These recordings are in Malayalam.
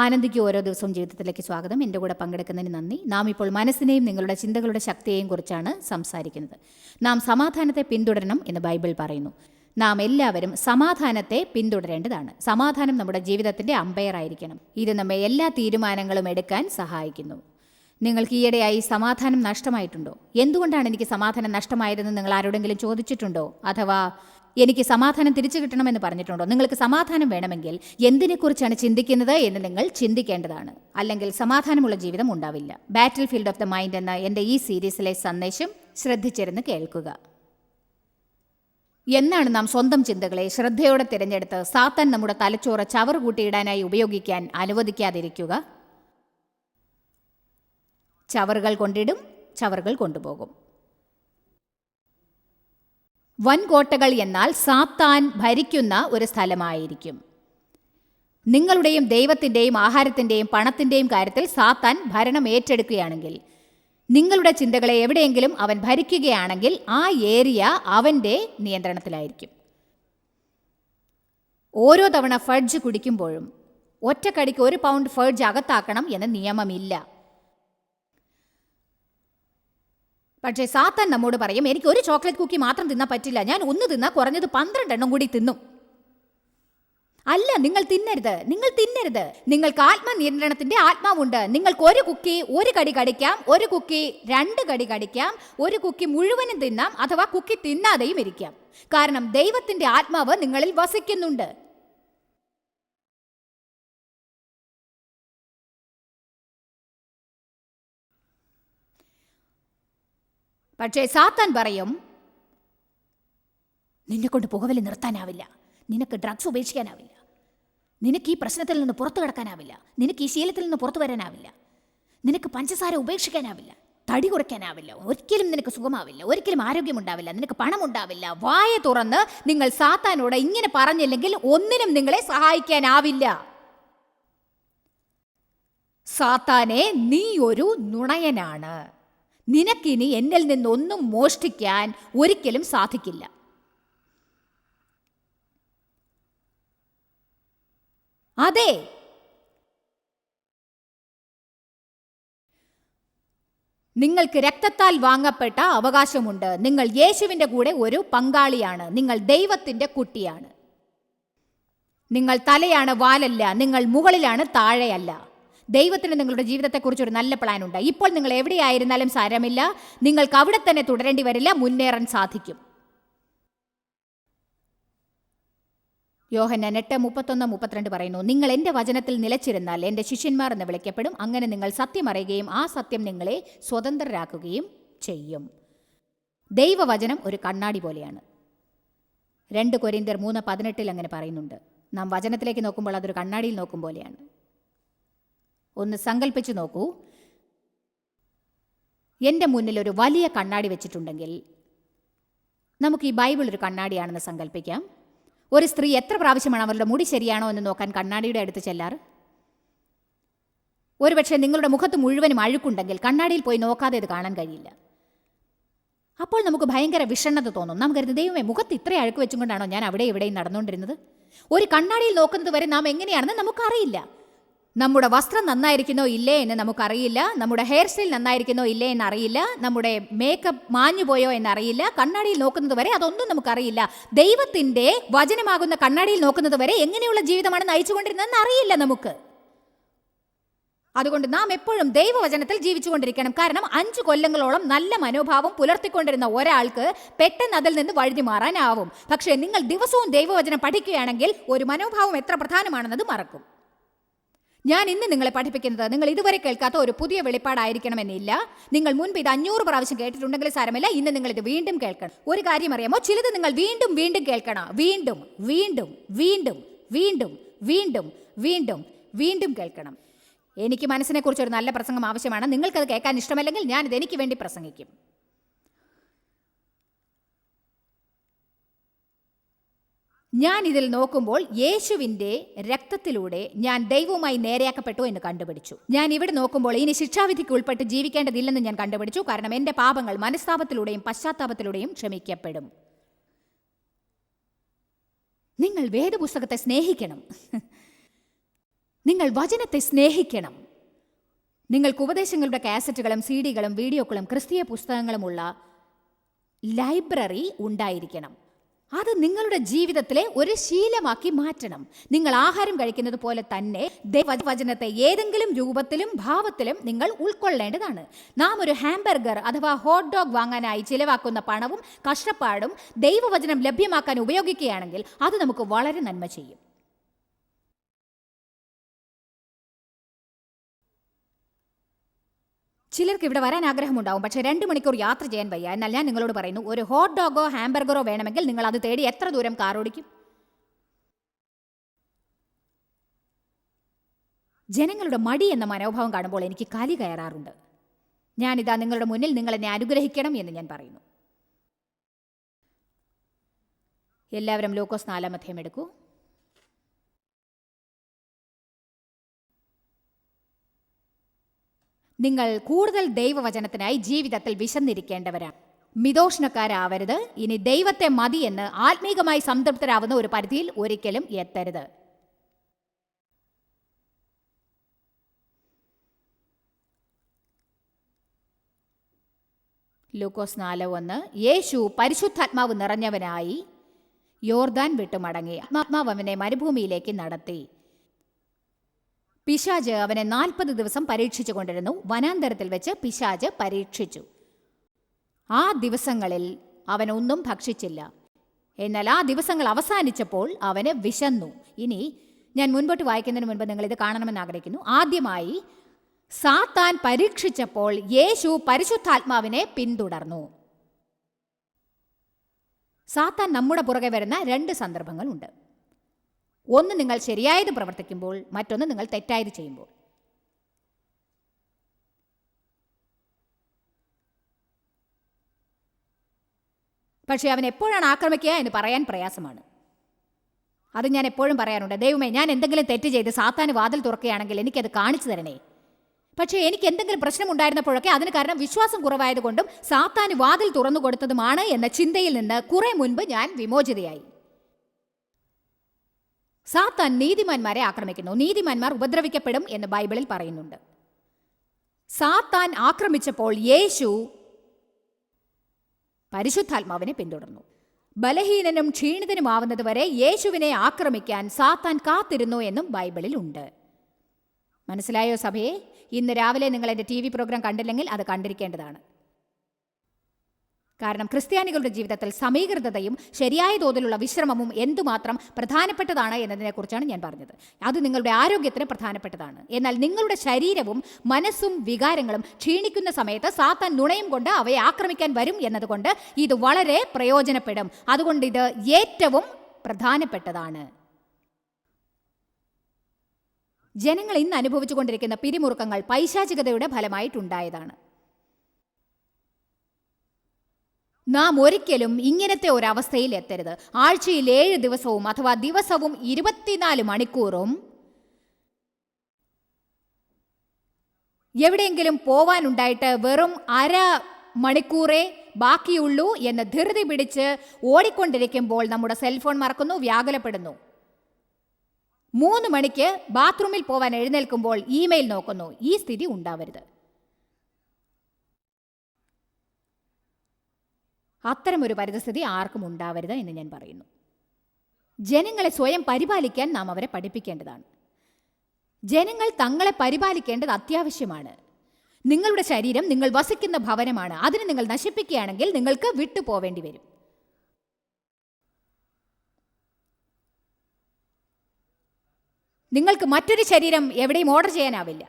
ആനന്ദിക്ക് ഓരോ ദിവസവും ജീവിതത്തിലേക്ക് സ്വാഗതം. എന്റെ കൂടെ പങ്കെടുക്കുന്നതിന് നന്ദി. നാം ഇപ്പോൾ മനസ്സിനെയും നിങ്ങളുടെ ചിന്തകളുടെ ശക്തിയെയും കുറിച്ചാണ് സംസാരിക്കുന്നത്. നാം സമാധാനത്തെ പിന്തുടരണം എന്ന് ബൈബിൾ പറയുന്നു. നാം എല്ലാവരും സമാധാനത്തെ പിന്തുടരേണ്ടതാണ്. സമാധാനം നമ്മുടെ ജീവിതത്തിന്റെ ആയിരിക്കണം. ഇത് നമ്മെ എല്ലാ തീരുമാനങ്ങളും എടുക്കാൻ സഹായിക്കുന്നു. നിങ്ങൾക്ക് ഈയിടെയായി സമാധാനം നഷ്ടമായിട്ടുണ്ടോ? എന്തുകൊണ്ടാണ് എനിക്ക് സമാധാനം നഷ്ടമായതെന്ന് നിങ്ങൾ ആരോടെങ്കിലും ചോദിച്ചിട്ടുണ്ടോ? അഥവാ എനിക്ക് സമാധാനം തിരിച്ചു കിട്ടണമെന്ന് പറഞ്ഞിട്ടുണ്ടോ? നിങ്ങൾക്ക് സമാധാനം വേണമെങ്കിൽ എന്തിനെക്കുറിച്ചാണ് ചിന്തിക്കുന്നത് എന്ന് നിങ്ങൾ ചിന്തിക്കേണ്ടതാണ്. അല്ലെങ്കിൽ സമാധാനമുള്ള ജീവിതം ഉണ്ടാവില്ല. Battlefield of the mind എന്ന എന്റെ ഈ സീരീസിലെ സന്ദേശം ശ്രദ്ധിച്ചിരുന്ന് കേൾക്കുക. എന്നാണ് നാം സ്വന്തം ചിന്തകളെ ശ്രദ്ധയോടെ തിരഞ്ഞെടുത്ത് സാത്താൻ നമ്മുടെ തലച്ചോറ് ചവറ് കൂട്ടിയിടാനായി ഉപയോഗിക്കാൻ അനുവദിക്കാതിരിക്കുക. ചവറുകൾ കൊണ്ടിടും ചവറുകൾ കൊണ്ടുപോകും. വൻകോട്ടകൾ എന്നാൽ സാത്താൻ ഭരിക്കുന്ന ഒരു സ്ഥലമായിരിക്കും. നിങ്ങളുടെയും ദൈവത്തിന്റെയും ആഹാരത്തിന്റെയും പണത്തിന്റെയും കാര്യത്തിൽ സാത്താൻ ഭരണം ഏറ്റെടുക്കുകയാണെങ്കിൽ നിങ്ങളുടെ ചിന്തകളെ എവിടെയെങ്കിലും അവൻ ഭരിക്കുകയാണെങ്കിൽ ആ ഏരിയ അവന്റെ നിയന്ത്രണത്തിലായിരിക്കും. ഓരോ തവണ ഫഡ്ജ് കുടിക്കുമ്പോഴും ഒറ്റക്കടിക്ക് ഒരു പൗണ്ട് ഫഡ്ജ് അകത്താക്കണം എന്ന നിയമമില്ല. പക്ഷേ സാത്താൻ നമ്മോട് പറയും എനിക്ക് ഒരു ചോക്ലേറ്റ് കുക്കി മാത്രം തിന്നാൻ പറ്റില്ല. ഞാൻ ഒന്ന് തിന്നാൽ കുറഞ്ഞത് പന്ത്രണ്ടെണ്ണം കൂടി തിന്നും. അല്ല നിങ്ങൾ തിന്നരുത്. നിങ്ങൾ തിന്നരുത്. നിങ്ങൾക്ക് ആത്മനിയന്ത്രണത്തിന്റെ ആത്മാവുണ്ട്. നിങ്ങൾക്ക് ഒരു കുക്കി ഒരു കടി കടിക്കാം. ഒരു കുക്കി രണ്ട് കടി കടിക്കാം. ഒരു കുക്കി മുഴുവനും തിന്നാം. അഥവാ കുക്കി തിന്നാതെയും ഇരിക്കാം. കാരണം ദൈവത്തിന്റെ ആത്മാവ് നിങ്ങളിൽ വസിക്കുന്നുണ്ട്. പക്ഷേ സാത്താൻ പറയും നിന്നെ കൊണ്ട് പുകവലി നിർത്താനാവില്ല. നിനക്ക് ഡ്രഗ്സ് ഉപേക്ഷിക്കാനാവില്ല. നിനക്ക് ഈ പ്രശ്നത്തിൽ നിന്ന് പുറത്തു കിടക്കാനാവില്ല. നിനക്ക് ഈ ശീലത്തിൽ നിന്ന് പുറത്തു വരാനാവില്ല. നിനക്ക് പഞ്ചസാര ഉപേക്ഷിക്കാനാവില്ല. തടി കുറയ്ക്കാനാവില്ല. ഒരിക്കലും നിനക്ക് സുഖമാവില്ല. ഒരിക്കലും ആരോഗ്യമുണ്ടാവില്ല. നിനക്ക് പണമുണ്ടാവില്ല. വായ തുറന്ന് നിങ്ങൾ സാത്താനോട് ഇങ്ങനെ പറഞ്ഞില്ലെങ്കിൽ ഒന്നിനും നിങ്ങളെ സഹായിക്കാനാവില്ല. സാത്താനെ നീ ഒരു നുണയനാണ്. നിനക്കിനി എന്നിൽ നിന്നൊന്നും മോഷ്ടിക്കാൻ ഒരിക്കലും സാധിക്കില്ല. അതെ. നിങ്ങൾക്ക് രക്തത്താൽ വാങ്ങപ്പെട്ട അവകാശമുണ്ട്. നിങ്ങൾ യേശുവിന്റെ കൂടെ ഒരു പങ്കാളിയാണ്. നിങ്ങൾ ദൈവത്തിന്റെ കുട്ടിയാണ്. നിങ്ങൾ തലയാണ് വാലല്ല. നിങ്ങൾ മുകളിലാണ് താഴെയല്ല. ദൈവത്തിന് നിങ്ങളുടെ ജീവിതത്തെക്കുറിച്ച് ഒരു നല്ല പ്ലാൻ ഉണ്ട്. ഇപ്പോൾ നിങ്ങൾ എവിടെയായിരുന്നാലും സാരമില്ല. നിങ്ങൾക്ക് അവിടെ തന്നെ തുടരേണ്ടി വരില്ല. മുന്നേറാൻ സാധിക്കും. യോഹന്നാൻ എട്ട് മുപ്പത്തൊന്ന് മുപ്പത്തിരണ്ട് പറയുന്നു നിങ്ങൾ എന്റെ വചനത്തിൽ നിലച്ചിരുന്നാൽ എന്റെ ശിഷ്യന്മാർ എന്ന് വിളിക്കപ്പെടും. അങ്ങനെ നിങ്ങൾ സത്യം അറിയുകയും ആ സത്യം നിങ്ങളെ സ്വതന്ത്രരാക്കുകയും ചെയ്യും. ദൈവവചനം ഒരു കണ്ണാടി പോലെയാണ്. രണ്ട് കൊരിന്തർ മൂന്ന് പതിനെട്ടിൽ അങ്ങനെ പറയുന്നുണ്ട്. നാം വചനത്തിലേക്ക് നോക്കുമ്പോൾ അതൊരു കണ്ണാടിയിൽ നോക്കും പോലെയാണ്. ഒന്ന് സങ്കല്പിച്ചു നോക്കൂ. എന്റെ മുന്നിൽ ഒരു വലിയ കണ്ണാടി വെച്ചിട്ടുണ്ടെങ്കിൽ നമുക്ക് ഈ ബൈബിൾ ഒരു കണ്ണാടിയാണെന്ന് സങ്കല്പിക്കാം ഒരു സ്ത്രീ എത്ര പ്രാവശ്യമാണ് അവരുടെ മുടി ശരിയാണോ എന്ന് നോക്കാൻ കണ്ണാടിയുടെ അടുത്ത് ചെല്ലാറ്? ഒരുപക്ഷെ നിങ്ങളുടെ മുഖത്ത് മുഴുവനും അഴുക്കുണ്ടെങ്കിൽ കണ്ണാടിയിൽ പോയി നോക്കാതെ ഇത് കാണാൻ കഴിയില്ല. അപ്പോൾ നമുക്ക് ഭയങ്കര വിഷണ്ണത തോന്നും. നാം കരുതുന്നത് ദൈവമേ മുഖത്ത് ഇത്ര അഴുക്ക് വെച്ചുകൊണ്ടാണോ ഞാൻ അവിടെ ഇവിടെയും നടന്നുകൊണ്ടിരുന്നത്? ഒരു കണ്ണാടിയിൽ നോക്കുന്നത് വരെ നാം എങ്ങനെയാണെന്ന് നമുക്കറിയില്ല. നമ്മുടെ വസ്ത്രം നന്നായിരിക്കുന്നോ ഇല്ലേ എന്ന് നമുക്കറിയില്ല. നമ്മുടെ ഹെയർ സ്റ്റൈൽ നന്നായിരിക്കുന്നോ ഇല്ലേ എന്ന് അറിയില്ല നമ്മുടെ മേക്കപ്പ് മാഞ്ഞു പോയോ എന്നറിയില്ല. കണ്ണാടിയിൽ നോക്കുന്നത് വരെ അതൊന്നും നമുക്കറിയില്ല. ദൈവത്തിന്റെ വചനമാകുന്ന കണ്ണാടിയിൽ നോക്കുന്നത് വരെ എങ്ങനെയുള്ള ജീവിതമാണ് നയിച്ചുകൊണ്ടിരുന്നതെന്ന് അറിയില്ല നമുക്ക്. അതുകൊണ്ട് നാം എപ്പോഴും ദൈവവചനത്തിൽ ജീവിച്ചുകൊണ്ടിരിക്കണം. കാരണം അഞ്ചു കൊല്ലങ്ങളോളം നല്ല മനോഭാവം പുലർത്തിക്കൊണ്ടിരുന്ന ഒരാൾക്ക് പെട്ടെന്ന് അതിൽ നിന്ന് വഴുതി മാറാനാവും. പക്ഷേ നിങ്ങൾ ദിവസവും ദൈവവചനം പഠിക്കുകയാണെങ്കിൽ ഒരു മനോഭാവം എത്ര പ്രധാനമാണെന്നത് മറക്കും. ഞാൻ ഇന്ന് നിങ്ങളെ പഠിപ്പിക്കുന്നത് നിങ്ങൾ ഇതുവരെ കേൾക്കാത്ത ഒരു പുതിയ വെളിപ്പാടായിരിക്കണമെന്നില്ല. നിങ്ങൾ മുൻപ് ഇത് അഞ്ഞൂറ് പ്രാവശ്യം കേട്ടിട്ടുണ്ടെങ്കിൽ സാരമില്ല. ഇന്ന് നിങ്ങൾ ഇത് വീണ്ടും കേൾക്കണം. ഒരു കാര്യം അറിയാമോ? ചിലത് നിങ്ങൾ വീണ്ടും വീണ്ടും കേൾക്കണം. വീണ്ടും വീണ്ടും വീണ്ടും വീണ്ടും വീണ്ടും വീണ്ടും വീണ്ടും കേൾക്കണം. എനിക്ക് മനസ്സിനെക്കുറിച്ച് ഒരു നല്ല പ്രസംഗം ആവശ്യമാണ്. നിങ്ങൾക്കത് കേൾക്കാൻ ഇഷ്ടമല്ലെങ്കിൽ ഞാനിത് എനിക്ക് വേണ്ടി പ്രസംഗിക്കും. ഞാൻ ഇതിൽ നോക്കുമ്പോൾ യേശുവിന്റെ രക്തത്തിലൂടെ ഞാൻ ദൈവവുമായി നേരെയാക്കപ്പെട്ടു എന്ന് കണ്ടുപിടിച്ചു. ഞാൻ ഇവിടെ നോക്കുമ്പോൾ ഇനി ശിക്ഷാവിധിക്ക് ഉൾപ്പെട്ട് ജീവിക്കേണ്ടതില്ലെന്ന് ഞാൻ കണ്ടുപിടിച്ചു. കാരണം എന്റെ പാപങ്ങൾ മനസ്താപത്തിലൂടെയും പശ്ചാത്താപത്തിലൂടെയും ക്ഷമിക്കപ്പെടും. നിങ്ങൾ വേദപുസ്തകത്തെ സ്നേഹിക്കണം. നിങ്ങൾ വചനത്തെ സ്നേഹിക്കണം. നിങ്ങൾക്ക് ഉപദേശങ്ങളുടെ കാസറ്റുകളും സി ഡികളും വീഡിയോകളും ക്രിസ്തീയ പുസ്തകങ്ങളുമുള്ള ലൈബ്രറി ഉണ്ടായിരിക്കണം. അത് നിങ്ങളുടെ ജീവിതത്തിലെ ഒരു ശീലമാക്കി മാറ്റണം. നിങ്ങൾ ആഹാരം കഴിക്കുന്നത് പോലെ തന്നെ ദൈവവചനത്തെ ഏതെങ്കിലും രൂപത്തിലും ഭാവത്തിലും നിങ്ങൾ ഉൾക്കൊള്ളേണ്ടതാണ്. നാം ഒരു ഹാംബർഗർ അഥവാ ഹോട്ട് ഡോഗ് വാങ്ങാനായി ചിലവാക്കുന്ന പണവും കഷ്ടപ്പാടും ദൈവവചനം ലഭ്യമാക്കാൻ ഉപയോഗിക്കുകയാണെങ്കിൽ അത് നമുക്ക് വളരെ നന്മ ചെയ്യും. ചിലർക്ക് ഇവിടെ വരാൻ ആഗ്രഹമുണ്ടാവും. പക്ഷേ രണ്ട് മണിക്കൂർ യാത്ര ചെയ്യാൻ വയ്യ. എന്നാൽ ഞാൻ നിങ്ങളോട് പറയുന്നു ഒരു ഹോട്ട് ഡോഗോ ഹാംബർഗറോ വേണമെങ്കിൽ നിങ്ങൾ അത് തേടി എത്ര ദൂരം കാർ ഓടിക്കും? ജനങ്ങളുടെ മടി എന്ന മനോഭാവം കാണുമ്പോൾ എനിക്ക് കലി കയറാറുണ്ട്. ഞാനിതാ നിങ്ങളുടെ മുന്നിൽ നിങ്ങൾ എന്നെ അനുഗ്രഹിക്കണം എന്ന് ഞാൻ പറയുന്നു. എല്ലാവരും ലോക്കോസ് നാലാം അധ്യായം എടുക്കൂ. നിങ്ങൾ കൂടുതൽ ദൈവവചനത്തിനായി ജീവിതത്തിൽ വിശന്നിരിക്കേണ്ടവരാണ് മിതോഷ്ണക്കാരാവരുത്. ഇനി ദൈവത്തെ മതി എന്ന് ആത്മീകമായി സംതൃപ്തരാവുന്ന ഒരു പരിധിയിൽ ഒരിക്കലും എത്തരുത്. ലൂക്കോസ് നാല് ഒന്ന്. യേശു പരിശുദ്ധാത്മാവ് നിറഞ്ഞവനായി യോർദാൻ വിട്ടുമടങ്ങി. ആത്മാവ് അവനെ മരുഭൂമിയിലേക്ക് നടത്തി. പിശാജ് അവനെ നാൽപ്പത് ദിവസം പരീക്ഷിച്ചു കൊണ്ടിരുന്നു. വനാന്തരത്തിൽ വെച്ച് പിശാജ് പരീക്ഷിച്ചു. ആ ദിവസങ്ങളിൽ അവനൊന്നും ഭക്ഷിച്ചില്ല. എന്നാൽ ആ ദിവസങ്ങൾ അവസാനിച്ചപ്പോൾ അവന് വിശന്നു. ഇനി ഞാൻ മുൻപോട്ട് വായിക്കുന്നതിന് മുൻപ് നിങ്ങൾ ഇത് കാണണമെന്ന് ആഗ്രഹിക്കുന്നു. ആദ്യമായി സാത്താൻ പരീക്ഷിച്ചപ്പോൾ യേശു പരിശുദ്ധാത്മാവിനെ പിന്തുടർന്നു. സാത്താൻ നമ്മുടെ പുറകെ വരുന്ന രണ്ട് സന്ദർഭങ്ങളുണ്ട്. ഒന്ന് നിങ്ങൾ ശരിയായത് പ്രവർത്തിക്കുമ്പോൾ മറ്റൊന്ന് നിങ്ങൾ തെറ്റായത് ചെയ്യുമ്പോൾ. പക്ഷേ അവൻ എപ്പോഴാണ് ആക്രമിക്കുക എന്ന് പറയാൻ പ്രയാസമാണ്. അത് ഞാൻ എപ്പോഴും പറയാറുണ്ട്. ദൈവമേ ഞാൻ എന്തെങ്കിലും തെറ്റ് ചെയ്ത് സാത്താന് വാതിൽ തുറക്കുകയാണെങ്കിൽ എനിക്കത് കാണിച്ചു തരണേ. പക്ഷേ എനിക്ക് എന്തെങ്കിലും പ്രശ്നമുണ്ടായിരുന്നപ്പോഴൊക്കെ അതിന് കാരണം വിശ്വാസം കുറവായതുകൊണ്ടും സാത്താന് വാതിൽ തുറന്നു കൊടുത്തതുമാണ് എന്ന ചിന്തയിൽ നിന്ന് കുറെ മുൻപ് ഞാൻ വിമോചിതയായി. സാത്താൻ നീതിമാന്മാരെ ആക്രമിക്കുന്നു. നീതിമാന്മാർ ഉപദ്രവിക്കപ്പെടും എന്ന് ബൈബിളിൽ പറയുന്നുണ്ട്. സാത്താൻ ആക്രമിച്ചപ്പോൾ യേശു പരിശുദ്ധാത്മാവിനെ പിന്തുടർന്നു. ബലഹീനനും ക്ഷീണിതനുമാവുന്നതുവരെ യേശുവിനെ ആക്രമിക്കാൻ സാത്താൻ കാത്തിരുന്നു എന്നും ബൈബിളിൽ ഉണ്ട്. മനസ്സിലായോ സഭയെ? ഇന്ന് രാവിലെ നിങ്ങൾ എന്റെ ടി വി പ്രോഗ്രാം കണ്ടില്ലെങ്കിൽ അത് കണ്ടിരിക്കേണ്ടതാണ്. കാരണം ക്രിസ്ത്യാനികളുടെ ജീവിതത്തിൽ സമീകൃതതയും ശരിയായ തോതിലുള്ള വിശ്രമവും എന്തുമാത്രം പ്രധാനപ്പെട്ടതാണ് എന്നതിനെക്കുറിച്ചാണ് ഞാൻ പറഞ്ഞത്. അത് നിങ്ങളുടെ ആരോഗ്യത്തിന് പ്രധാനപ്പെട്ടതാണ്. എന്നാൽ നിങ്ങളുടെ ശരീരവും മനസ്സും വികാരങ്ങളും ക്ഷീണിക്കുന്ന സമയത്ത് സാത്താൻ നുണയും കൊണ്ട് അവയെ ആക്രമിക്കാൻ വരും എന്നതുകൊണ്ട് ഇത് വളരെ പ്രയോജനപ്പെടും. അതുകൊണ്ട് ഇത് ഏറ്റവും പ്രധാനപ്പെട്ടതാണ്. ജനങ്ങൾ ഇന്ന് അനുഭവിച്ചുകൊണ്ടിരിക്കുന്ന പിരിമുറുക്കങ്ങൾ പൈശാചികതയുടെ ഫലമായിട്ടുണ്ടായതാണ്. നാം ഒരിക്കലും ഇങ്ങനത്തെ ഒരവസ്ഥയിൽ എത്തരുത്. ആഴ്ചയിൽ ഏഴ് ദിവസവും അഥവാ ദിവസവും ഇരുപത്തിനാല് മണിക്കൂറും എവിടെയെങ്കിലും പോവാനുണ്ടായിട്ട് വെറും അര മണിക്കൂറേ ബാക്കിയുള്ളൂ എന്ന് ധൃതി പിടിച്ച് ഓടിക്കൊണ്ടിരിക്കുമ്പോൾ നമ്മുടെ സെൽഫോൺ മറക്കുന്നു വ്യാകുലപ്പെടുന്നു. മൂന്ന് മണിക്ക് ബാത്റൂമിൽ പോവാൻ എഴുന്നേൽക്കുമ്പോൾ ഇമെയിൽ നോക്കുന്നു. ഈ സ്ഥിതി ഉണ്ടാവരുത്. അത്തരമൊരു പരിതസ്ഥിതി ആർക്കും ഉണ്ടാവരുത് എന്ന് ഞാൻ പറയുന്നു. ജനങ്ങളെ സ്വയം പരിപാലിക്കാൻ നാം അവരെ പഠിപ്പിക്കേണ്ടതാണ്. ജനങ്ങൾ തങ്ങളെ പരിപാലിക്കേണ്ടത് അത്യാവശ്യമാണ്. നിങ്ങളുടെ ശരീരം നിങ്ങൾ വസിക്കുന്ന ഭവനമാണ്. അതിനെ നിങ്ങൾ നശിപ്പിക്കുകയാണെങ്കിൽ നിങ്ങൾക്ക് വിട്ടുപോവേണ്ടി വരും. നിങ്ങൾക്ക് മറ്റൊരു ശരീരം എവിടെയും ഓർഡർ ചെയ്യാനാവില്ല.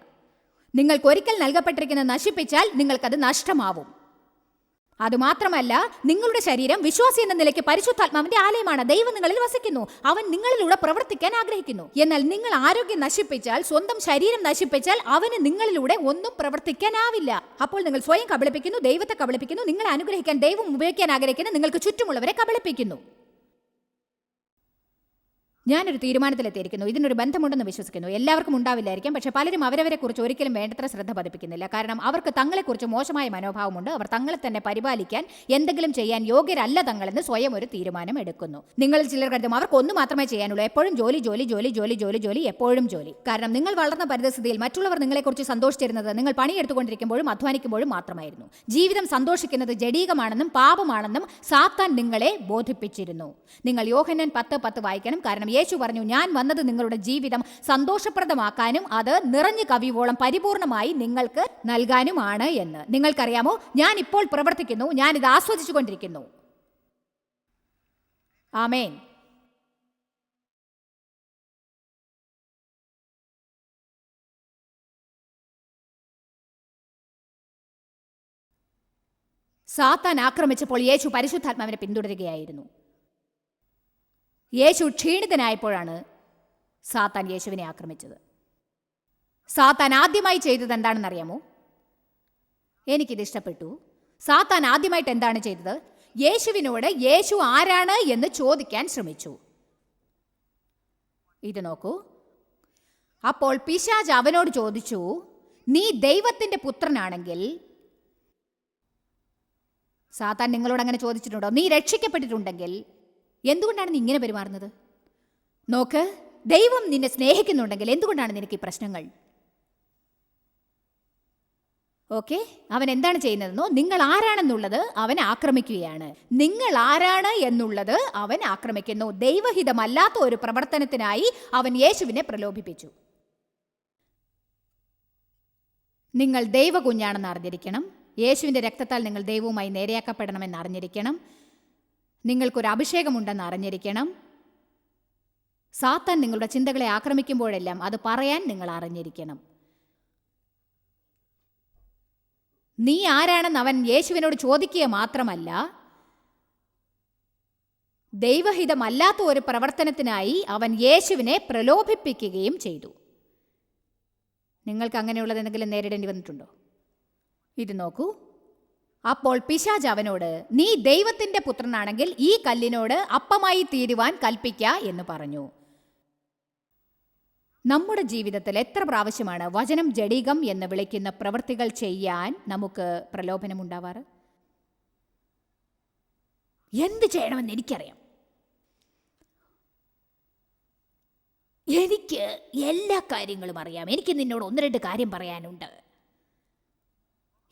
നിങ്ങൾക്ക് ഒരിക്കൽ നൽകപ്പെട്ടിരിക്കുന്നത് നശിപ്പിച്ചാൽ നിങ്ങൾക്കത് നഷ്ടമാവും. അതുമാത്രമല്ല നിങ്ങളുടെ ശരീരം വിശ്വാസി എന്ന നിലയ്ക്ക് പരിശുദ്ധാത്മാവിന്റെ ആലയമാണ്. ദൈവം നിങ്ങളിൽ വസിക്കുന്നു. അവൻ നിങ്ങളിലൂടെ പ്രവർത്തിക്കാൻ ആഗ്രഹിക്കുന്നു. എന്നാൽ നിങ്ങൾ ആരോഗ്യം നശിപ്പിച്ചാൽ സ്വന്തം ശരീരം നശിപ്പിച്ചാൽ അവന് നിങ്ങളിലൂടെ ഒന്നും പ്രവർത്തിക്കാനാവില്ല. അപ്പോൾ നിങ്ങൾ സ്വയം കബളിപ്പിക്കുന്നു ദൈവത്തെ കബളിപ്പിക്കുന്നു നിങ്ങളെ അനുഗ്രഹിക്കാൻ ദൈവം ഉപയോഗിക്കാൻ ആഗ്രഹിക്കുന്നു നിങ്ങൾക്ക് ചുറ്റുമുള്ളവരെ കബളിപ്പിക്കുന്നു. ഞാനൊരു തീരുമാനത്തിലെത്തിയിരിക്കുന്നു. ഇതിനൊരു ബന്ധമുണ്ടെന്ന് വിശ്വസിക്കുന്നു. എല്ലാവർക്കും ഉണ്ടാവില്ലായിരിക്കും. പക്ഷേ പലരും അവരവരെ കുറിച്ച് ഒരിക്കലും വേണ്ടത്ര ശ്രദ്ധ പതിപ്പിക്കുന്നില്ല. കാരണം അവർക്ക് തങ്ങളെക്കുറിച്ച് മോശമായ മനോഭാവമുണ്ട്. അവർ തങ്ങളെ തന്നെ പരിപാലിക്കാൻ എന്തെങ്കിലും ചെയ്യാൻ യോഗ്യരല്ല തങ്ങളെന്ന് സ്വയം ഒരു തീരുമാനം എടുക്കുന്നു. നിങ്ങൾ ചിലർ കരുതും അവർക്ക് ഒന്ന് മാത്രമേ ചെയ്യാനുള്ളൂ. എപ്പോഴും ജോലി ജോലി ജോലി ജോലി ജോലി ജോലി എപ്പോഴും ജോലി. കാരണം നിങ്ങൾ വളർന്ന പരിതസ്ഥിതിയിൽ മറ്റുള്ളവർ നിങ്ങളെക്കുറിച്ച് സന്തോഷിച്ചിരുന്നത് നിങ്ങൾ പണിയെടുത്തുകൊണ്ടിരിക്കുമ്പോഴും അധ്വാനിക്കുമ്പോഴും മാത്രമായിരുന്നു. ജീവിതം സന്തോഷിക്കുന്നത് ജഡീകമാണെന്നും പാപമാണെന്നും സാത്താൻ നിങ്ങളെ ബോധിപ്പിച്ചിരുന്നു. നിങ്ങൾ യോഹന്നൻ പത്ത് പത്ത് വായിക്കണം. കാരണം യേശു പറഞ്ഞു ഞാൻ വന്നത് നിങ്ങളുടെ ജീവിതം സന്തോഷപ്രദമാക്കാനും അത് നിറഞ്ഞു കവിവോളം പരിപൂർണമായി നിങ്ങൾക്ക് നൽകാനുമാണ് എന്ന്. നിങ്ങൾക്കറിയാമോ? ഞാൻ ഇപ്പോൾ പ്രവർത്തിക്കുന്നു ഞാൻ ഇത് ആസ്വദിച്ചു കൊണ്ടിരിക്കുന്നു. ആമേൻ. സാത്താൻ ആക്രമിച്ചപ്പോൾ യേശു പരിശുദ്ധാത്മാവിനെ പിന്തുടരുകയായിരുന്നു. യേശു ക്ഷീണിതനായപ്പോഴാണ് സാത്താൻ യേശുവിനെ ആക്രമിച്ചത്. സാത്താൻ ആദ്യമായി ചെയ്തത് എന്താണെന്നറിയാമോ? എനിക്കിത് ഇഷ്ടപ്പെട്ടു. സാത്താൻ ആദ്യമായിട്ട് എന്താണ് ചെയ്തത്? യേശുവിനോട് യേശു ആരാണ് എന്ന് ചോദിക്കാൻ ശ്രമിച്ചു. ഇത് നോക്കൂ. അപ്പോൾ പിശാജ് അവനോട് ചോദിച്ചു നീ ദൈവത്തിന്റെ പുത്രനാണെങ്കിൽ സാത്താൻ നിങ്ങളോട് അങ്ങനെ ചോദിച്ചിട്ടുണ്ടോ? നീ രക്ഷിക്കപ്പെട്ടിട്ടുണ്ടെങ്കിൽ എന്തുകൊണ്ടാണ് നീ ഇങ്ങനെ പെരുമാറുന്നത്? നോക്ക് ദൈവം നിന്നെ സ്നേഹിക്കുന്നുണ്ടെങ്കിൽ എന്തുകൊണ്ടാണ് നിനക്ക് ഈ പ്രശ്നങ്ങൾ? ഓക്കെ അവൻ എന്താണ് ചെയ്യുന്നതെന്നോ നിങ്ങൾ ആരാണെന്നുള്ളത് അവൻ ആക്രമിക്കുകയാണ്. നിങ്ങൾ ആരാണ് എന്നുള്ളത് അവൻ ആക്രമിക്കുന്നു. ദൈവഹിതമല്ലാത്ത ഒരു പ്രവർത്തനത്തിനായി അവൻ യേശുവിനെ പ്രലോഭിപ്പിച്ചു. നിങ്ങൾ ദൈവകുഞ്ഞാണെന്ന് അറിഞ്ഞിരിക്കണം. യേശുവിന്റെ രക്തത്താൽ നിങ്ങൾ ദൈവവുമായി നേരെയാക്കപ്പെടണമെന്ന് അറിഞ്ഞിരിക്കണം. നിങ്ങൾക്കൊരു അഭിഷേകമുണ്ടെന്ന് അറിഞ്ഞിരിക്കണം. സാത്താൻ നിങ്ങളുടെ ചിന്തകളെ ആക്രമിക്കുമ്പോഴെല്ലാം അത് പറയാൻ നിങ്ങൾ അറിഞ്ഞിരിക്കണം. നീ ആരാണെന്ന് അവൻ യേശുവിനോട് ചോദിക്കുക മാത്രമല്ല ദൈവഹിതമല്ലാത്ത ഒരു പ്രവർത്തനത്തിനായി അവൻ യേശുവിനെ പ്രലോഭിപ്പിക്കുകയും ചെയ്തു. നിങ്ങൾക്ക് അങ്ങനെയുള്ളത് എന്തെങ്കിലും നേരിടേണ്ടി വന്നിട്ടുണ്ടോ? ഇത് നോക്കൂ. അപ്പോൾ പിശാജ് അവനോട് നീ ദൈവത്തിന്റെ പുത്രനാണെങ്കിൽ ഈ കല്ലിനോട് അപ്പമായി തീരുവാൻ കൽപ്പിക്ക എന്ന് പറഞ്ഞു. നമ്മുടെ ജീവിതത്തിൽ എത്ര പ്രാവശ്യമാണ് വചനം ജഡീകം എന്ന് വിളിക്കുന്ന പ്രവൃത്തികൾ ചെയ്യാൻ നമുക്ക് പ്രലോഭനമുണ്ടാവാറ്? എന്ത് ചെയ്യണമെന്ന് എനിക്കറിയാം. എനിക്ക് എല്ലാ കാര്യങ്ങളും അറിയാം. എനിക്ക് നിന്നോട് ഒന്ന് രണ്ട് കാര്യം പറയാനുണ്ട്.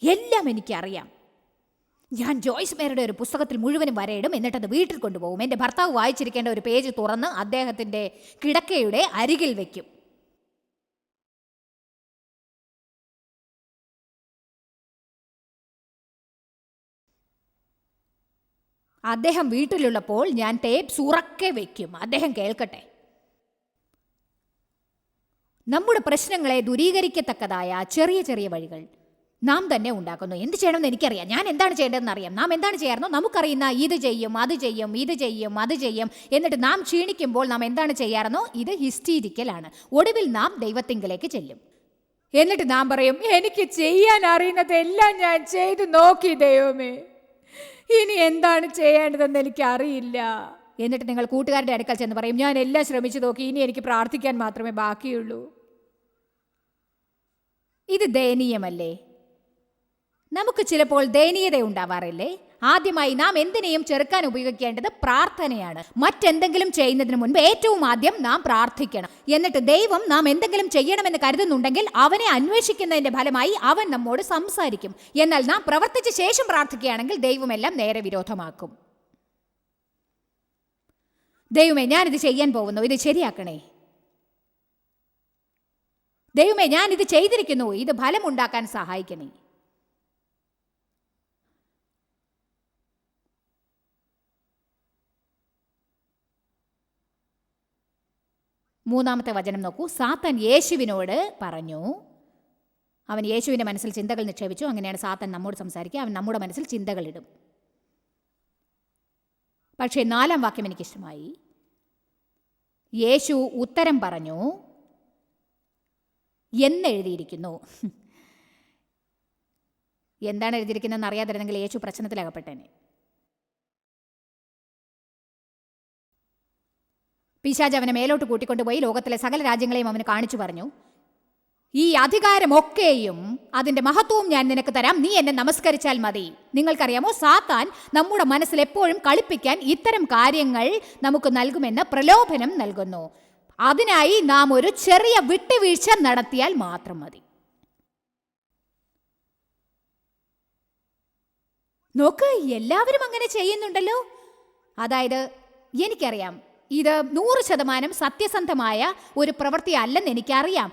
എല്ലാം എനിക്കറിയാം. ഞാൻ ജോയ്സ് മേരുടെ ഒരു പുസ്തകത്തിൽ മുഴുവനും വരയിടും എന്നിട്ടത് വീട്ടിൽ കൊണ്ടുപോകും. എന്റെ ഭർത്താവ് വായിച്ചിരിക്കേണ്ട ഒരു പേജ് തുറന്ന് അദ്ദേഹത്തിന്റെ കിടക്കയുടെ അരികിൽ വയ്ക്കും അദ്ദേഹം വീട്ടിലുള്ളപ്പോൾ ഞാൻ ടേപ്പ് ഉറക്കെ വയ്ക്കും അദ്ദേഹം കേൾക്കട്ടെ. നമ്മുടെ പ്രശ്നങ്ങളെ ദുരീകരിക്കത്തക്കതായ ചെറിയ ചെറിയ വഴികൾ. നാം തന്നെ ഉണ്ടാക്കുന്നു. എന്ത് ചെയ്യണമെന്ന് എനിക്കറിയാം. ഞാൻ എന്താണ് ചെയ്യേണ്ടതെന്ന് അറിയാം. നാം എന്താണ് ചെയ്യാറുണ്ടോ നമുക്കറിയുന്ന ഇത് ചെയ്യും അത് ചെയ്യും ഇത് ചെയ്യും അത് ചെയ്യും എന്നിട്ട് നാം ക്ഷീണിക്കുമ്പോൾ നാം എന്താണ് ചെയ്യാറെന്നോ? ഇത് ഹിസ്റ്റീരിക്കലാണ്. ഒടുവിൽ നാം ദൈവത്തിങ്കിലേക്ക് ചെല്ലും. എന്നിട്ട് നാം പറയും എനിക്ക് ചെയ്യാൻ അറിയുന്നതെല്ലാം ഞാൻ ചെയ്തു നോക്കി ദൈവമേ. ഇനി എന്താണ് ചെയ്യേണ്ടതെന്ന് എനിക്ക് അറിയില്ല എന്നിട്ട് നിങ്ങൾ കൂട്ടുകാരുടെ അടുക്കൽ ചെന്ന് പറയും ഞാൻ എല്ലാം ശ്രമിച്ചു നോക്കി. ഇനി എനിക്ക് പ്രാർത്ഥിക്കാൻ മാത്രമേ ബാക്കിയുള്ളൂ. ഇത് ദയനീയമല്ലേ? നമുക്ക് ചിലപ്പോൾ ദയനീയത ഉണ്ടാവാറില്ലേ? ആദ്യമായി നാം എന്തിനേയും ചെറുക്കാൻ ഉപയോഗിക്കേണ്ടത് പ്രാർത്ഥനയാണ്. മറ്റെന്തെങ്കിലും ചെയ്യുന്നതിന് മുൻപ് ഏറ്റവും ആദ്യം നാം പ്രാർത്ഥിക്കണം. എന്നിട്ട് ദൈവം നാം എന്തെങ്കിലും ചെയ്യണമെന്ന് കരുതുന്നുണ്ടെങ്കിൽ അവനെ അന്വേഷിക്കുന്നതിന്റെ ഫലമായി അവൻ നമ്മോട് സംസാരിക്കും. എന്നാൽ നാം പ്രവർത്തിച്ച ശേഷം പ്രാർത്ഥിക്കുകയാണെങ്കിൽ ദൈവമെല്ലാം നേരെ വിരോധമാക്കും. ദൈവമേ ഞാനിത് ചെയ്യാൻ പോകുന്നു. ഇത് ശരിയാക്കണേ. ദൈവമേ ഞാൻ ഇത് ചെയ്തിരിക്കുന്നു. ഇത് ഫലമുണ്ടാക്കാൻ സഹായിക്കണേ. മൂന്നാമത്തെ വചനം നോക്കൂ. സാത്താൻ യേശുവിനോട് പറഞ്ഞു. അവൻ യേശുവിന്റെ മനസ്സിൽ ചിന്തകൾ നിക്ഷേപിച്ചു. അങ്ങനെയാണ് സാത്താൻ നമ്മോട് സംസാരിക്കുക. അവൻ നമ്മുടെ മനസ്സിൽ ചിന്തകളിടും പക്ഷേ നാലാം വാക്യം എനിക്കിഷ്ടമായി. യേശു ഉത്തരം പറഞ്ഞു. എന്നെഴുതിയിരിക്കുന്നു. എന്താണ് എഴുതിയിരിക്കുന്നതെന്ന് അറിയാതിരുന്നെങ്കിൽ യേശു പ്രശ്നത്തിലകപ്പെട്ടേനെ. പിശാജ് അവനെ മേലോട്ട് കൂട്ടിക്കൊണ്ടുപോയി ലോകത്തിലെ സകല രാജ്യങ്ങളെയും അവന് കാണിച്ചു പറഞ്ഞു. ഈ അധികാരമൊക്കെയും അതിന്റെ മഹത്വവും ഞാൻ നിനക്ക് തരാം. നീ എന്നെ നമസ്കരിച്ചാൽ മതി. നിങ്ങൾക്കറിയാമോ? സാത്താൻ നമ്മുടെ മനസ്സിൽ എപ്പോഴും കളിപ്പിക്കാൻ ഇത്തരം കാര്യങ്ങൾ നമുക്ക് നൽകുമെന്ന് പ്രലോഭനം നൽകുന്നു. അതിനായി നാം ഒരു ചെറിയ വിട്ടുവീഴ്ച നടത്തിയാൽ മാത്രം മതി. നോക്ക് എല്ലാവരും അങ്ങനെ ചെയ്യുന്നുണ്ടല്ലോ. അതായത് എനിക്കറിയാം ഇത് നൂറ് ശതമാനം സത്യസന്ധമായ ഒരു പ്രവൃത്തി അല്ലെന്ന് എനിക്കറിയാം.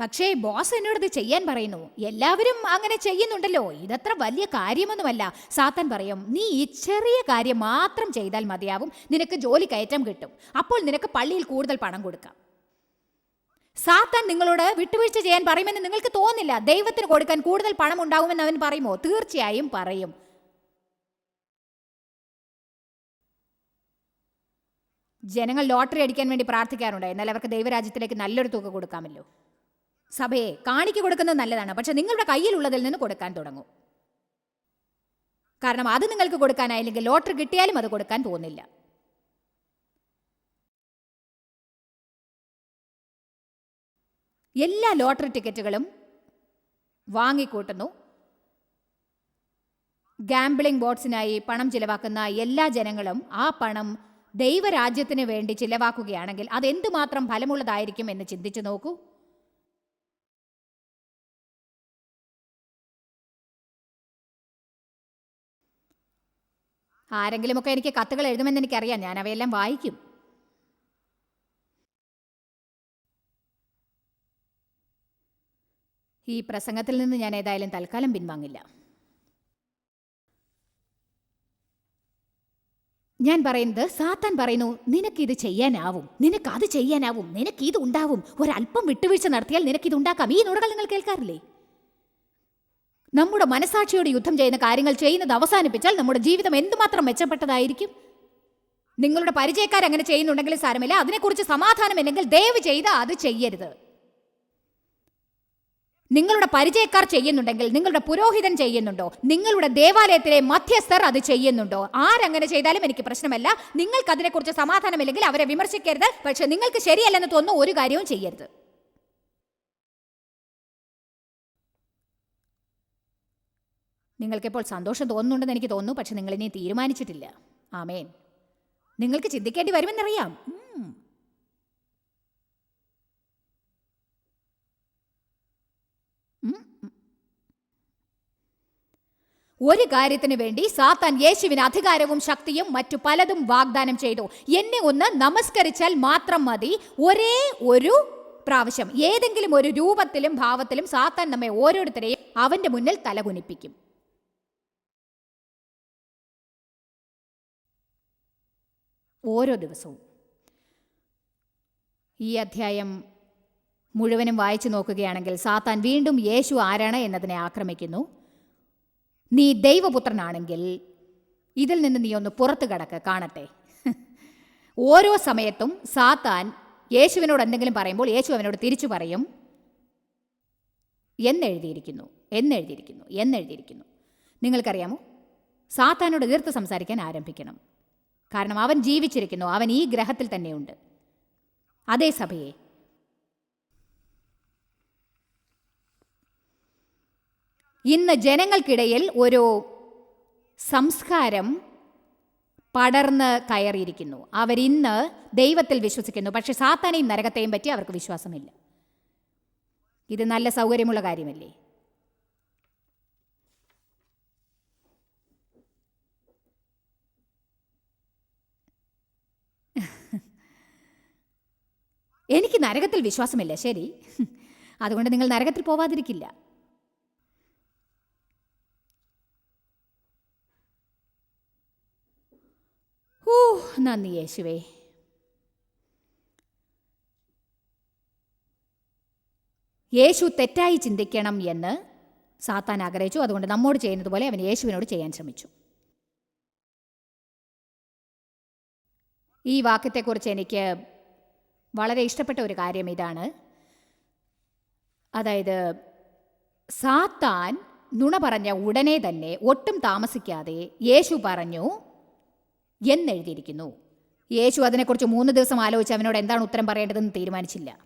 പക്ഷേ ബോസ് എന്നോട് ഇത് ചെയ്യാൻ പറയുന്നു. എല്ലാവരും അങ്ങനെ ചെയ്യുന്നുണ്ടല്ലോ. ഇതത്ര വലിയ കാര്യമൊന്നുമല്ല. സാത്തൻ പറയും നീ ഈ ചെറിയ കാര്യം മാത്രം ചെയ്താൽ മതിയാവും. നിനക്ക് ജോലി കയറ്റം കിട്ടും. അപ്പോൾ നിനക്ക് പള്ളിയിൽ കൂടുതൽ പണം കൊടുക്കാം. സാത്താൻ നിങ്ങളോട് വിട്ടുവീഴ്ച ചെയ്യാൻ പറയുമെന്ന് നിങ്ങൾക്ക് തോന്നില്ല? ദൈവത്തിന് കൊടുക്കാൻ കൂടുതൽ പണം ഉണ്ടാകുമെന്ന് അവൻ പറയുമോ? തീർച്ചയായും പറയും. ജനങ്ങൾ ലോട്ടറി അടിക്കാൻ വേണ്ടി പ്രാർത്ഥിക്കാറുണ്ട്. എന്നാൽ അവർക്ക് ദൈവരാജ്യത്തിലേക്ക് നല്ലൊരു തുക കൊടുക്കാമല്ലോ. സഭയെ കാണിക്ക് കൊടുക്കുന്നത് നല്ലതാണ്. പക്ഷെ നിങ്ങളുടെ കയ്യിലുള്ളതിൽ നിന്ന് കൊടുക്കാൻ തുടങ്ങും. കാരണം അത് നിങ്ങൾക്ക് കൊടുക്കാനായില്ലെങ്കിൽ ലോട്ടറി കിട്ടിയാലും അത് കൊടുക്കാൻ തോന്നില്ല. എല്ലാ ലോട്ടറി ടിക്കറ്റുകളും വാങ്ങിക്കൂട്ടുന്നു. ഗാംബ്ലിംഗ് ബോട്ട്സിനായി പണം ചിലവാക്കുന്ന എല്ലാ ജനങ്ങളും ആ പണം ദൈവരാജ്യത്തിന് വേണ്ടി ചിലവാക്കുകയാണെങ്കിൽ അതെന്തുമാത്രം ഫലമുള്ളതായിരിക്കും എന്ന് ചിന്തിച്ചു നോക്കൂ. ആരെങ്കിലുമൊക്കെ എനിക്ക് കത്തുകൾ എഴുതുമെന്ന് എനിക്കറിയാം. ഞാൻ അവയെല്ലാം വായിക്കും. ഈ പ്രസംഗത്തിൽ നിന്ന് ഞാൻ ഏതായാലും തൽക്കാലം പിൻവാങ്ങില്ല. ഞാൻ പറയുന്നത് സാത്താൻ പറയുന്നു നിനക്കിത് ചെയ്യാനാവും നിനക്ക് അത് ചെയ്യാനാവും നിനക്ക് ഇത് ഉണ്ടാവും. ഒരല്പം വിട്ടുവീഴ്ച നടത്തിയാൽ ഇത് ഉണ്ടാക്കാം. ഈ നുണകൾ നിങ്ങൾ കേൾക്കാറില്ലേ? നമ്മുടെ മനസാക്ഷിയോട് യുദ്ധം ചെയ്യുന്ന കാര്യങ്ങൾ ചെയ്യുന്നത് അവസാനിപ്പിച്ചാൽ നമ്മുടെ ജീവിതം എന്തുമാത്രം മെച്ചപ്പെട്ടതായിരിക്കും? നിങ്ങളുടെ പരിചയക്കാർ അങ്ങനെ ചെയ്യുന്നുണ്ടെങ്കിൽ സാരമില്ല. അതിനെക്കുറിച്ച് സമാധാനമില്ലെങ്കിൽ ദയവ് ചെയ്ത് അത് ചെയ്യരുത്. നിങ്ങളുടെ പരിചയക്കാർ ചെയ്യുന്നുണ്ടെങ്കിൽ നിങ്ങളുടെ പുരോഹിതൻ ചെയ്യുന്നുണ്ടോ നിങ്ങളുടെ ദേവാലയത്തിലെ മധ്യസ്ഥർ അത് ചെയ്യുന്നുണ്ടോ ആരങ്ങനെ ചെയ്താലും എനിക്ക് പ്രശ്നമല്ല. നിങ്ങൾക്ക് അതിനെക്കുറിച്ച് സമാധാനമില്ലെങ്കിൽ അവരെ വിമർശിക്കരുത്. പക്ഷെ നിങ്ങൾക്ക് ശരിയല്ലെന്ന് തോന്നുന്നു ഒരു കാര്യവും ചെയ്യരുത്. നിങ്ങൾക്കിപ്പോൾ സന്തോഷം തോന്നുന്നുണ്ടെന്ന് എനിക്ക് തോന്നുന്നു. പക്ഷെ ഇനി തീരുമാനിച്ചിട്ടില്ല. ആമേൻ. നിങ്ങൾക്ക് ചിന്തിക്കേണ്ടി വരുമെന്നറിയാം. ഒരു കാര്യത്തിന് വേണ്ടി സാത്താൻ യേശുവിന് അധികാരവും ശക്തിയും മറ്റു പലതും വാഗ്ദാനം ചെയ്തു. എന്നെ ഒന്ന് നമസ്കരിച്ചാൽ മാത്രം മതി. ഒരേ ഒരു പ്രാവശ്യം ഏതെങ്കിലും ഒരു രൂപത്തിലും ഭാവത്തിലും സാത്താൻ നമ്മെ ഓരോരുത്തരെയും അവന്റെ മുന്നിൽ തലകുനിപ്പിക്കും. ഓരോ ദിവസവും. ഈ അധ്യായം മുഴുവനും വായിച്ചു നോക്കുകയാണെങ്കിൽ സാത്താൻ വീണ്ടും യേശു ആരാണ് എന്നതിനെ ആക്രമിക്കുന്നു. നീ ദൈവപുത്രനാണെങ്കിൽ ഇതിൽ നിന്ന് നീ ഒന്ന് പുറത്തു കിടക്ക് കാണട്ടെ. ഓരോ സമയത്തും സാത്താൻ യേശുവിനോട് എന്തെങ്കിലും പറയുമ്പോൾ യേശു അവനോട് തിരിച്ചു പറയും. എന്നെഴുതിയിരിക്കുന്നു എന്നെഴുതിയിരിക്കുന്നു എന്നെഴുതിയിരിക്കുന്നു. നിങ്ങൾക്കറിയാമോ? സാത്താനോട് എതിർത്ത് സംസാരിക്കാൻ ആരംഭിക്കണം. കാരണം അവൻ ജീവിച്ചിരിക്കുന്നു അവൻ ഈ ഗ്രഹത്തിൽ തന്നെയുണ്ട്. അതേ സഭയെ ഇന്ന് ജനങ്ങൾക്കിടയിൽ ഒരു സംസ്കാരം പടർന്ന് കയറിയിരിക്കുന്നു. അവരിന്ന് ദൈവത്തിൽ വിശ്വസിക്കുന്നു. പക്ഷെ സാത്താനെയും നരകത്തെയും പറ്റി അവർക്ക് വിശ്വാസമില്ല. ഇത് നല്ല സൗകര്യമുള്ള കാര്യമല്ലേ? എനിക്ക് നരകത്തിൽ വിശ്വാസമില്ല ശരി. അതുകൊണ്ട് നിങ്ങൾ നരകത്തിൽ പോവാതിരിക്കില്ല ഓ നന്ദി യേശുവേ. യേശു തെറ്റായി ചിന്തിക്കണം എന്ന് സാത്താൻ ആഗ്രഹിച്ചു. അതുകൊണ്ട് നമ്മോട് ചെയ്യുന്നത് പോലെ അവൻ യേശുവിനോട് ചെയ്യാൻ ശ്രമിച്ചു. ഈ വാക്യത്തെക്കുറിച്ച് എനിക്ക് വളരെ ഇഷ്ടപ്പെട്ട ഒരു കാര്യം ഇതാണ്. അതായത് സാത്താൻ നുണ പറഞ്ഞ ഉടനെ തന്നെ ഒട്ടും താമസിക്കാതെ യേശു പറഞ്ഞു എന്നെഴുതിയിരിക്കുന്നു. യേശു അതിനെക്കുറിച്ച് മൂന്ന് ദിവസം ആലോചിച്ച് അവനോട് എന്താണ് ഉത്തരം പറയേണ്ടതെന്ന് തീരുമാനിച്ചില്ല.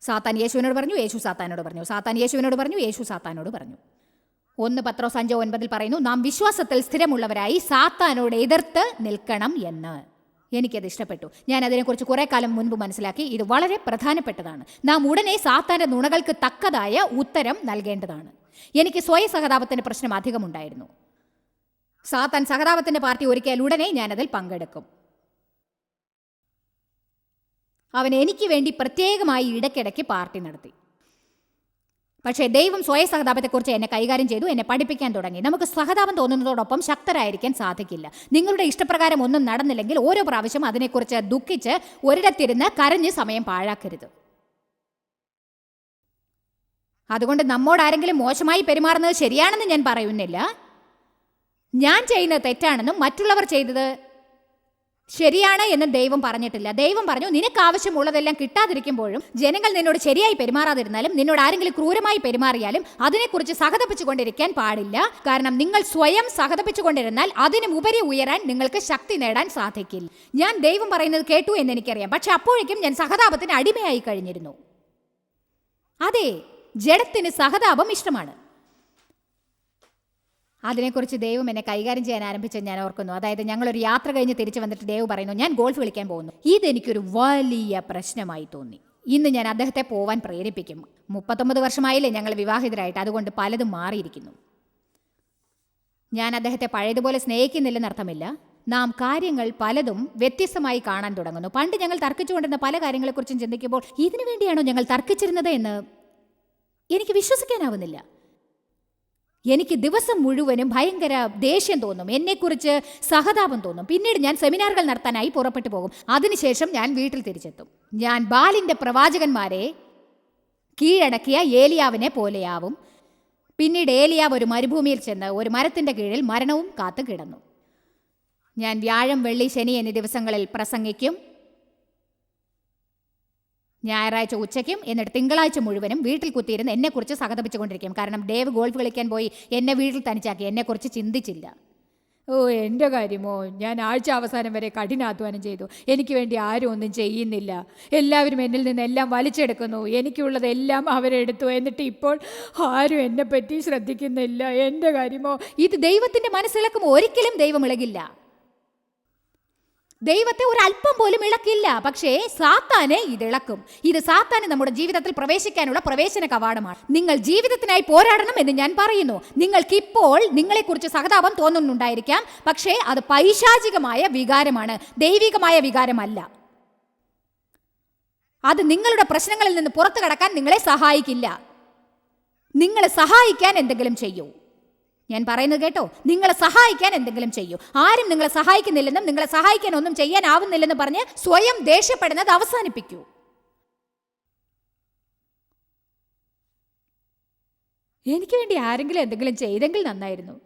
സാത്താൻ യേശുവിനോട് പറഞ്ഞു യേശു സാത്താനോട് പറഞ്ഞു. സാത്താൻ യേശുവിനോട് പറഞ്ഞു യേശു സാത്താനോട് പറഞ്ഞു. ഒന്ന് പത്രോസ് അഞ്ചോ ഒൻപതിൽ പറയുന്നു നാം വിശ്വാസത്തിൽ സ്ഥിരമുള്ളവരായി സാത്താനോട് എതിർത്ത് നിൽക്കണം എന്ന്. എനിക്കത് ഇഷ്ടപ്പെട്ടു. ഞാൻ അതിനെക്കുറിച്ച് കുറേ കാലം മുൻപ് മനസ്സിലാക്കി ഇത് വളരെ പ്രധാനപ്പെട്ടതാണ്. നാം ഉടനെ സാത്താന്റെ നുണകൾക്ക് തക്കതായ ഉത്തരം നൽകേണ്ടതാണ്. എനിക്ക് സ്വയ സഹതാപത്തിന്റെ പ്രശ്നം അധികമുണ്ടായിരുന്നു. സാത്താൻ സഹതാപത്തിന്റെ പാർട്ടി ഒരുക്കിയാൽ ഉടനെ ഞാനതിൽ പങ്കെടുക്കും. അവൻ എനിക്ക് വേണ്ടി പ്രത്യേകമായി ഇടയ്ക്കിടയ്ക്ക് പാർട്ടി നടത്തി. പക്ഷേ ദൈവം സ്വയ സഹതാപത്തെക്കുറിച്ച് എന്നെ കൈകാര്യം ചെയ്തു എന്നെ പഠിപ്പിക്കാൻ തുടങ്ങി. നമുക്ക് സഹതാപം തോന്നുന്നതോടൊപ്പം ശക്തരായിരിക്കാൻ സാധിക്കില്ല. നിങ്ങളുടെ ഇഷ്ടപ്രകാരം ഒന്നും നടന്നില്ലെങ്കിൽ ഓരോ പ്രാവശ്യം അതിനെക്കുറിച്ച് ദുഃഖിച്ച് ഒരിടത്തിരുന്ന് കരഞ്ഞ് സമയം പാഴാക്കരുത്. അതുകൊണ്ട് നമ്മോട് ആരെങ്കിലും മോശമായി പെരുമാറുന്നത് ശരിയാണെന്ന് ഞാൻ പറയുന്നില്ല. ഞാൻ ചെയ്യുന്നത് തെറ്റാണെന്നും മറ്റുള്ളവർ ചെയ്തത് ശരിയാണ് എന്ന് ദൈവം പറഞ്ഞിട്ടില്ല. ദൈവം പറഞ്ഞു നിനക്ക് ആവശ്യമുള്ളതെല്ലാം കിട്ടാതിരിക്കുമ്പോഴും ജനങ്ങൾ നിന്നോട് ശരിയായി പെരുമാറാതിരുന്നാലും നിന്നോട് ആരെങ്കിലും ക്രൂരമായി പെരുമാറിയാലും അതിനെക്കുറിച്ച് സഹതപ്പിച്ചുകൊണ്ടിരിക്കാൻ പാടില്ല. കാരണം നിങ്ങൾ സ്വയം സഹതപ്പിച്ചുകൊണ്ടിരുന്നാൽ അതിനും ഉപരി ഉയരാൻ നിങ്ങൾക്ക് ശക്തി നേടാൻ സാധിക്കില്ല. ഞാൻ ദൈവം പറയുന്നത് കേട്ടു എന്ന് എനിക്കറിയാം. പക്ഷെ അപ്പോഴേക്കും ഞാൻ സഹതാപത്തിന് അടിമയായി കഴിഞ്ഞിരുന്നു. അതെ ജഡത്തിന് സഹതാപം ഇഷ്ടമാണ്. അതിനെക്കുറിച്ച് ദൈവം എന്നെ കൈകാര്യം ചെയ്യാൻ ആരംഭിച്ച ഞാൻ ഓർക്കുന്നു. അതായത് ഞങ്ങളൊരു യാത്ര കഴിഞ്ഞ് തിരിച്ചു വന്നിട്ട് ദൈവം പറയുന്നു ഞാൻ ഗോൾഫ് കളിക്കാൻ പോകുന്നു. ഇതെനിക്കൊരു വലിയ പ്രശ്നമായി തോന്നി. ഇന്ന് ഞാൻ അദ്ദേഹത്തെ പോവാൻ പ്രേരിപ്പിക്കും. മുപ്പത്തൊമ്പത് വർഷമായില്ലേ ഞങ്ങൾ വിവാഹിതരായിട്ട് അതുകൊണ്ട് പലതും മാറിയിരിക്കുന്നു. ഞാൻ അദ്ദേഹത്തെ പഴയതുപോലെ സ്നേഹിക്കുന്നില്ലെന്നർത്ഥമില്ല നാം കാര്യങ്ങൾ പലതും വ്യത്യസ്തമായി കാണാൻ തുടങ്ങുന്നു. പണ്ട് ഞങ്ങൾ തർക്കിച്ചുകൊണ്ടിരുന്ന പല കാര്യങ്ങളെക്കുറിച്ചും ചിന്തിക്കുമ്പോൾ ഇതിനു വേണ്ടിയാണോ ഞങ്ങൾ തർക്കിച്ചിരുന്നത് എന്ന് എനിക്ക് വിശ്വസിക്കാനാവുന്നില്ല. എനിക്ക് ദിവസം മുഴുവനും ഭയങ്കര ദേഷ്യം തോന്നും. എന്നെക്കുറിച്ച് സഹതാപം തോന്നും. പിന്നീട് ഞാൻ സെമിനാറുകൾ നടത്താനായി പുറപ്പെട്ടു പോകും. അതിനുശേഷം ഞാൻ വീട്ടിൽ തിരിച്ചെത്തും. ഞാൻ ബാലിന്റെ പ്രവാചകന്മാരെ കീഴടക്കിയ ഏലിയാവിനെ പോലെയാവും. പിന്നീട് ഏലിയാവ് ഒരു മരുഭൂമിയിൽ ചെന്ന് ഒരു മരത്തിന്റെ കീഴിൽ മരണവും കാത്തു കിടന്നു ഞാൻ വ്യാഴം വെള്ളി ശനി എന്നീ ദിവസങ്ങളിൽ പ്രസംഗിക്കും. ഞായറാഴ്ച ഉച്ചയ്ക്കും എന്നിട്ട് തിങ്കളാഴ്ച മുഴുവനും വീട്ടിൽ കുത്തിയിരുന്ന് എന്നെക്കുറിച്ച് സഹതപിച്ചുകൊണ്ടിരിക്കും. കാരണം ഡേവ് ഗോൾഫ് കളിക്കാൻ പോയി. എന്നെ വീട്ടിൽ തനിച്ചാക്കി. എന്നെക്കുറിച്ച് ചിന്തിച്ചില്ല. ഓ എന്റെ കാര്യമോ? ഞാൻ ആഴ്ച അവസാനം വരെ കഠിനാധ്വാനം ചെയ്തു. എനിക്ക് വേണ്ടി ആരും ഒന്നും ചെയ്യുന്നില്ല. എല്ലാവരും എന്നിൽ നിന്ന് എല്ലാം വലിച്ചെടുക്കുന്നു. എനിക്കുള്ളതെല്ലാം അവരെടുത്തു എന്നിട്ട് ഇപ്പോൾ ആരും എന്നെപ്പറ്റി ശ്രദ്ധിക്കുന്നില്ല. എന്റെ കാര്യമോ? ഇത് ദൈവത്തിന്റെ മനസ്സിളക്കുമ്പോൾ ഒരിക്കലും ദൈവം ഇളകില്ല. ദൈവത്തെ ഒരു അല്പം പോലും ഇളക്കില്ല. പക്ഷേ സാത്താനെ ഇത് ഇളക്കും ഇത് സാത്താന് നമ്മുടെ ജീവിതത്തിൽ പ്രവേശിക്കാനുള്ള പ്രവേശന കവാടമാണ്. നിങ്ങൾ ജീവിതത്തിനായി പോരാടണം എന്ന് ഞാൻ പറയുന്നു. നിങ്ങൾക്ക് ഇപ്പോൾ നിങ്ങളെക്കുറിച്ച് സഹതാപം തോന്നുന്നുണ്ടായിരിക്കാം. പക്ഷേ അത് പൈശാചികമായ വികാരമാണ്. ദൈവികമായ വികാരമല്ല. അത് നിങ്ങളുടെ പ്രശ്നങ്ങളിൽ നിന്ന് പുറത്തു കടക്കാൻ നിങ്ങളെ സഹായിക്കില്ല. നിങ്ങളെ സഹായിക്കാൻ എന്തെങ്കിലും ചെയ്യൂ. ഞാൻ പറയുന്നത് കേട്ടോ നിങ്ങളെ സഹായിക്കാൻ എന്തെങ്കിലും ചെയ്യൂ. ആരും നിങ്ങളെ സഹായിക്കുന്നില്ലെന്നും നിങ്ങളെ സഹായിക്കാൻ ഒന്നും ചെയ്യാനാവുന്നില്ലെന്നും പറഞ്ഞ് സ്വയം ദേഷ്യപ്പെടുന്നത് അവസാനിപ്പിക്കൂ. എനിക്ക് വേണ്ടി ആരെങ്കിലും എന്തെങ്കിലും ചെയ്തെങ്കിൽ നന്നായിരുന്നു.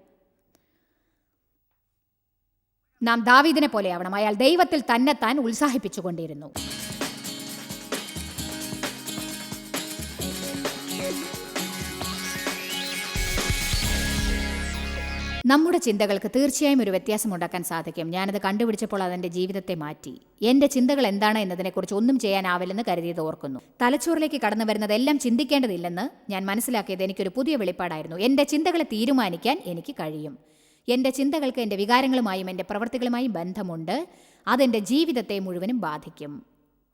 നാം ദാവീദിനെ പോലെയാവണം അയാൾ ദൈവത്തിൽ തന്നെ താൻ ഉത്സാഹിപ്പിച്ചുകൊണ്ടിരുന്നു. നമ്മുടെ ചിന്തകൾക്ക് തീർച്ചയായും ഒരു വ്യത്യാസം ഉണ്ടാക്കാൻ സാധിക്കും. ഞാനത് കണ്ടുപിടിച്ചപ്പോൾ അതെന്റെ ജീവിതത്തെ മാറ്റി. എന്റെ ചിന്തകൾ എന്താണ് എന്നതിനെക്കുറിച്ച് ഒന്നും ചെയ്യാനാവില്ലെന്ന് കരുതിയത് ഓർക്കുന്നു. തലച്ചോറിലേക്ക് കടന്നു വരുന്നത് എല്ലാം ചിന്തിക്കേണ്ടതില്ലെന്ന് ഞാൻ മനസ്സിലാക്കിയത് എനിക്കൊരു പുതിയ വെളിപ്പാടായിരുന്നു. എന്റെ ചിന്തകളെ തീരുമാനിക്കാൻ എനിക്ക് കഴിയും. എന്റെ ചിന്തകൾക്ക് എന്റെ വികാരങ്ങളുമായും എന്റെ പ്രവൃത്തികളുമായും ബന്ധമുണ്ട്. അതെന്റെ ജീവിതത്തെ മുഴുവനും ബാധിക്കും.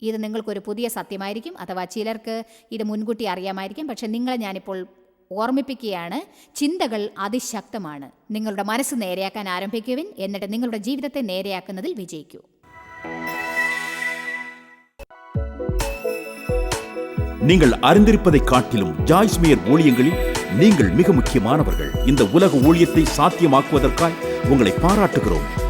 ഇത് നിങ്ങൾക്കൊരു പുതിയ സത്യമായിരിക്കും. അഥവാ ചിലർക്ക് ഇത് മുൻകൂട്ടി അറിയാമായിരിക്കും. പക്ഷെ നിങ്ങളെ ഞാനിപ്പോൾ ഓർമ്മിപ്പിക്കുകയാണ് ചിന്തകൾ അതിശക്തമാണ് നിങ്ങളുടെ മനസ്സ് നേരെയാക്കാൻ ആരംഭിക്കുവിൻ എന്നിട്ട് നിങ്ങളുടെ ജീവിതത്തെ നേരെയാക്കുന്നതിൽ വിജയിക്കൂ நீங்கள் அறிந்திருப்பதை காட்டிலும் ஜாய்ஸ்மியர் ஊழியங்களில் நீங்கள் மிக முக்கியமானவர்கள் இந்த உலக ஊழியத்தை சாத்தியமாக்குவதற்காய் உங்களை பாராட்டுகிறோம்